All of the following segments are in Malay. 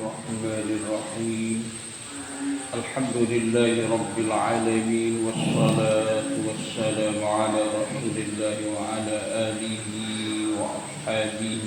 الرحمن الرحيم. الحمد لله رب العالمين والصلاة والسلام على رسول الله وعلى آله وأصحابه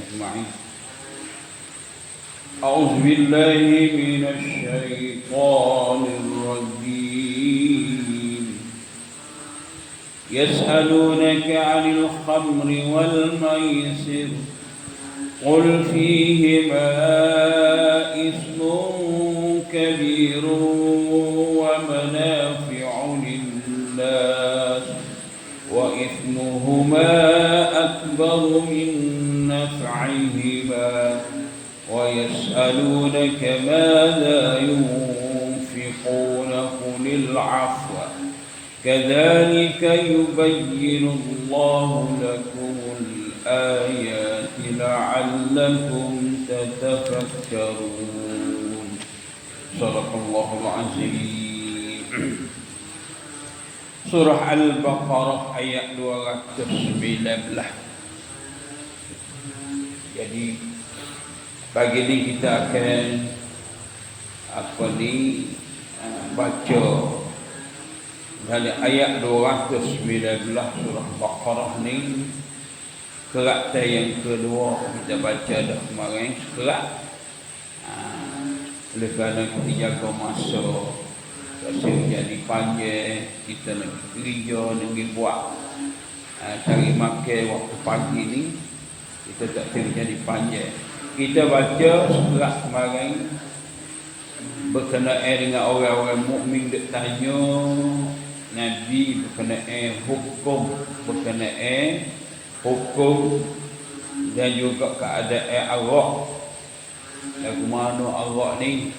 أجمعين. أعوذ بالله من الشيطان الرجيم. يسألونك عن الخمر والميسر. قل فيهما إثم كبير ومنافع للناس وإثمهما أكبر من نفعهما ويسألونك ماذا ينفقون قل العفو. كذلك يبين الله لكم الآيات. لعلكم تتفكرون صدق الله العظيم Surah Al-Baqarah ayat 219 Jadi Pagi ini kita akan Apa ni Baca Dari ayat 219 Surah Baqarah ni Kerat yang kedua kita baca dah kemarin kerat. Ha, oleh kerana kita jaga masa Rasa jadi panjang Kita nak kerja, nak buat ha, Cari makan waktu pagi ni Kita tak kira jadi panjang Kita baca sekerat kemarin Berkenaan dengan orang-orang mukmin Dia tanya Nabi berkenaan hukum Berkenaan hukum dan juga keadaan arak lagu mana arak ni?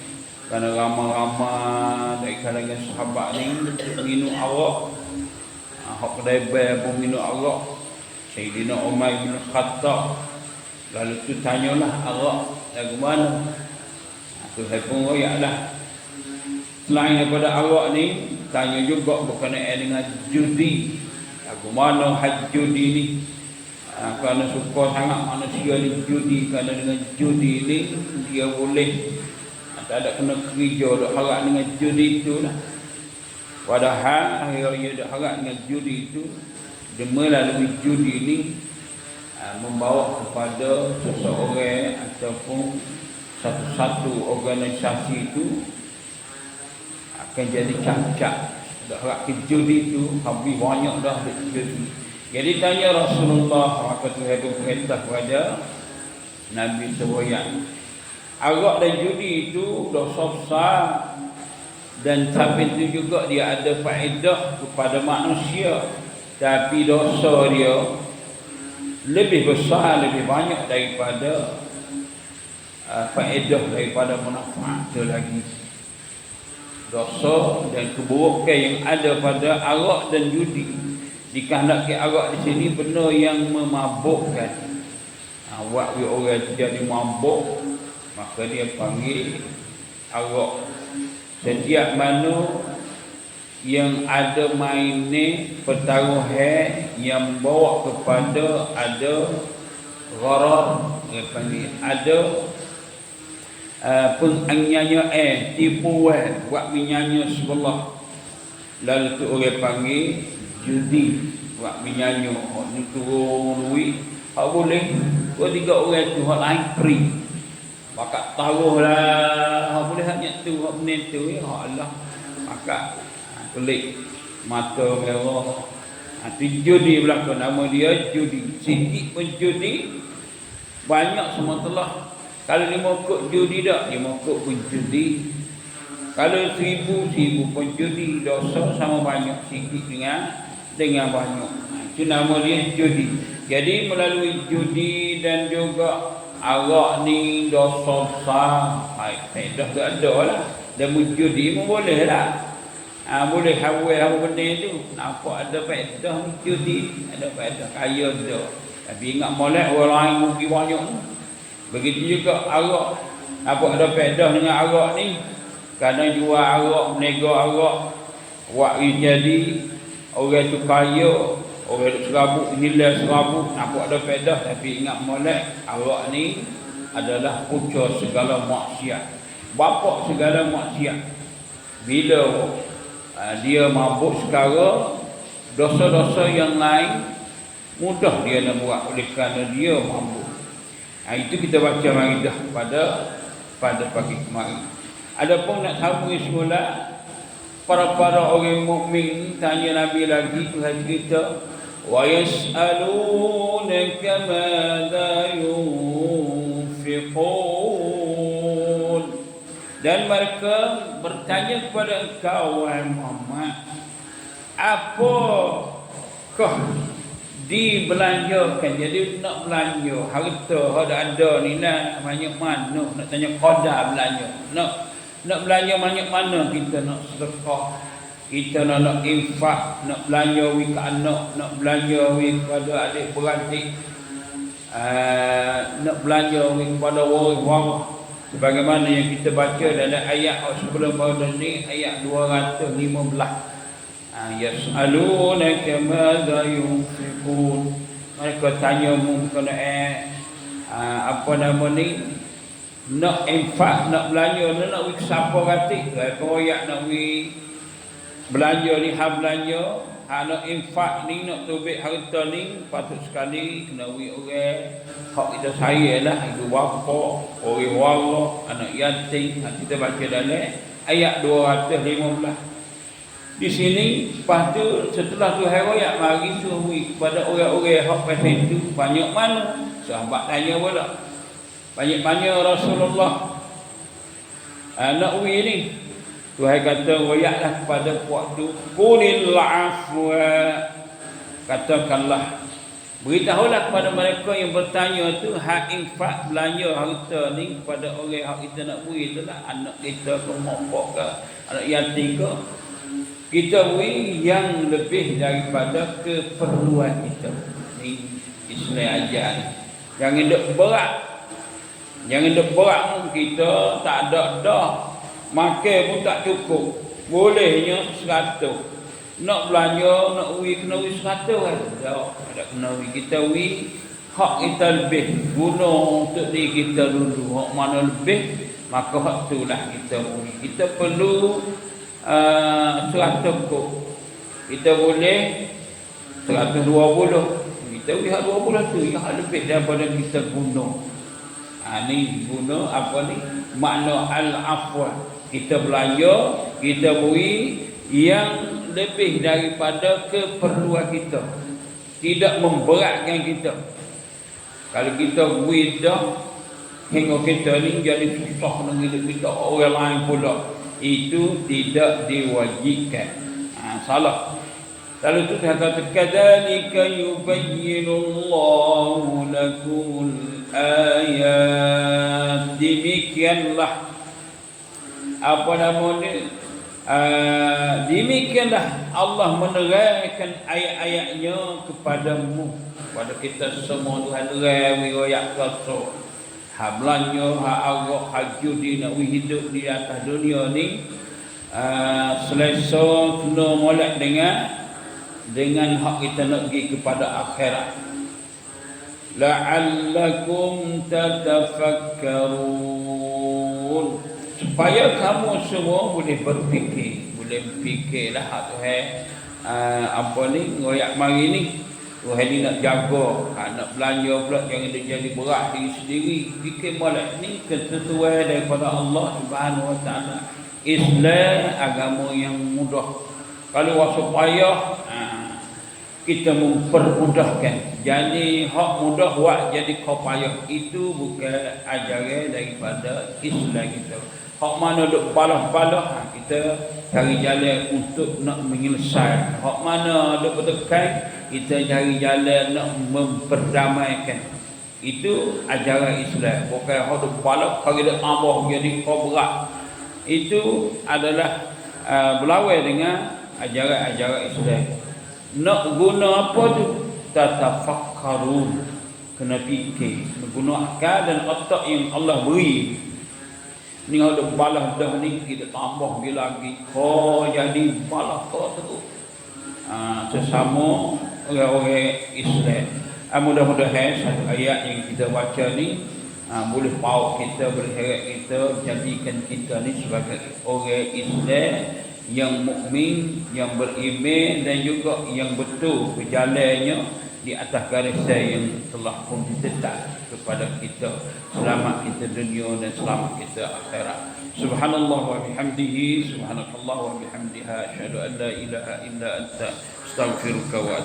Kerana ramai-ramai dari kalangan sahabat ni minum arak ah, hak kedai ber pun minum arak Sayyidina Umar bin Khattab. Lalu tu tanyalah arak lagu mana? Tu saya pun royak selain daripada arak ni tanya juga berkenaan dengan judi. Lagu mana haji judi ni ha, kerana suka sangat manusia ni judi kerana dengan judi ni dia boleh. Ha, tak ada kena kerja duk harap dengan judi itu lah. Padahal akhirnya dia harap dengan judi itu dia melalui judi ni ha, membawa kepada seseorang ataupun satu-satu organisasi itu akan jadi cacat dah harap ke judi itu habis banyak dah judi jadi tanya Rasulullah Tuhan pun perintah kepada Nabi Sewoyan. Arak dan judi itu dosa besar dan tapi itu juga dia ada faedah kepada manusia. Tapi dosa dia lebih besar, lebih banyak daripada uh, faedah daripada manfaat itu lagi. Dosa dan keburukan yang ada pada arak dan judi dikehendaki arak di sini benda yang memabukkan. Ha, buat orang jadi mabuk maka dia panggil arak. Setiap mana yang ada main ni pertaruhan yang bawa kepada ada gharar panggil ada uh, penganiaya eh tipuan buat minyanya sebelah. Lalu tu orang panggil judi buat menyanyi hak ni turun duit. Hak boleh. Dua tiga orang tu hak lain free bakat taruh lah. Hak boleh hanya tu hak benda tu ya hak Allah maka pelik. Mata merah. Hati judi belakang nama dia judi. Sikit pun judi. Banyak semua telah. Kalau lima kok judi tak Lima kok pun judi. Kalau seribu Seribu pun judi. Dosa sama banyak Sikit dengan dengan banyak. Itu nama dia judi. Jadi melalui judi dan juga arak ni dosa besar. Hai, dah tak ada lah. Dan judi pun boleh lah. Ha, boleh hawai apa benda tu. Nampak ada faedah judi. Ada faedah kaya tu. Tapi ingat molek orang lain mungkin banyak tu. Begitu juga arak. Nampak ada faedah dengan arak ni. Kadang jual arak, menega arak. Wak jadi Orang tu kaya Orang tu serabut Hilang serabut Nampak ada pedah. Tapi ingat molek Awak ni adalah punca segala maksiat. Bapak segala maksiat. Bila uh, dia mabuk sekarang dosa-dosa yang lain mudah dia nak buat oleh kerana dia mampu ha, itu kita baca mari dah pada pada pagi kemarin. Adapun nak sambung semula para-para orang mukmin tanya Nabi lagi Tuhan kita wa yas'alunaka madza yunfiqun? Dan mereka bertanya kepada engkau wahai Muhammad apa kah dibelanjakan jadi nak belanja harta ada ada ni nak banyak mana? Nak tanya qada belanja nak nak belanja banyak mana kita nak sedekah? Kita nak nak infak nak belanja wi ke anak nak belanja wi kepada adik beradik. Uh, nak belanja wi kepada waris sebagaimana yang kita baca dalam ayat sebelum pada ni ayat 215 yas'alunaka madza yunfiqun. Mereka tanya mu mengenai uh, apa nama ni nak infak nak belanja nak nak wik siapa kata koyak nak wik belanja ni ha belanja. Ha nak infak ni nak tubik harta ni patut sekali kena wik orang. Hak kita saya lah ibu bapa orang wala anak yatim ha, kita baca dalam ayat 215 di sini lepas tu setelah tu raya mari suhui kepada orang-orang yang pasal itu banyak mana? Sahabat tanya pula banyak mana Rasulullah anak wi ni. Tuhan kata royaklah kepada waktu qulil afwa katakanlah beritahulah kepada mereka yang bertanya tu hak infak belanja harta ni kepada orang yang kita nak beri itulah anak kita ke mopok ke anak yatim ke. Kita beri yang lebih daripada keperluan kita. Ni Islam ajar jangan duk berat jangan duk berat kita tak ada dah. Makan pun tak cukup. Bolehnya seratus. Nak belanja nak ui kena ui seratus kan? Tak ada kena ui. Kita ui hak kita lebih. Guna untuk diri kita dulu. Hak mana lebih maka hak itulah kita ui. Kita perlu uh, 100 kok. Kita boleh 120 kita lihat 20 tu yang lebih daripada kita guna ha, ni guna apa ni? Makna al-afwa. Kita belanja kita beri yang lebih daripada keperluan kita. Tidak memberatkan kita. Kalau kita beri dah hingga kita ni jadi susah dengan hidup kita. Orang lain pula. Itu tidak diwajibkan. Ha, salah. Lalu tu kata kadzalika yubayyinullahu lakumul ayat. Demikianlah apa nama ni? Uh, demikianlah Allah menerangkan ayat-ayatnya kepadamu kepada kita semua Tuhan terang riwayat kasut ha belanja ha arwah ha judi nak hidup di atas dunia ni uh, selesa kena molek dengan dengan hak kita nak pergi kepada akhirat la'allakum tatafakkarun supaya kamu semua boleh berfikir boleh fikirlah hak tu hai uh, apa ni ngoyak mari ni Tuhan ni nak jaga, ha, nak belanja pula jangan dia jadi berat diri sendiri. Fikir molek ni ketentuan daripada Allah Subhanahu Wa Taala. Islam agama yang mudah. Kalau wasap payah, ha, kita mempermudahkan. Jadi hak mudah buat jadi kau payah. Itu bukan ajaran daripada Islam kita. Hak mana duk balah-balah, ha, kita cari jalan untuk nak menyelesaikan. Hak mana duk bertekan, kita cari jalan nak memperdamaikan itu ajaran Islam bukan hak balak kali dak amah jadi kau berat itu adalah uh, berlawan dengan ajaran-ajaran Islam. Nak guna apa tu? Tatafakkarun. Kena fikir. Guna akal dan otak yang Allah beri. Ni ada balah dah ni kita tambah lagi kau jadi balah kau tu uh, sesama orang-orang Islam. Uh, mudah-mudahan satu ayat yang kita baca ni ha, boleh paut kita, boleh heret kita, jadikan kita ni sebagai orang Islam yang mukmin, yang beriman dan juga yang betul berjalannya di atas garisan yang telah pun ditetap kepada kita. Selamat kita dunia dan selamat kita akhirat. Subhanallah wa bihamdihi subhanakallah wa bihamdiha asyhadu an la ilaha illa anta astaghfiruka wa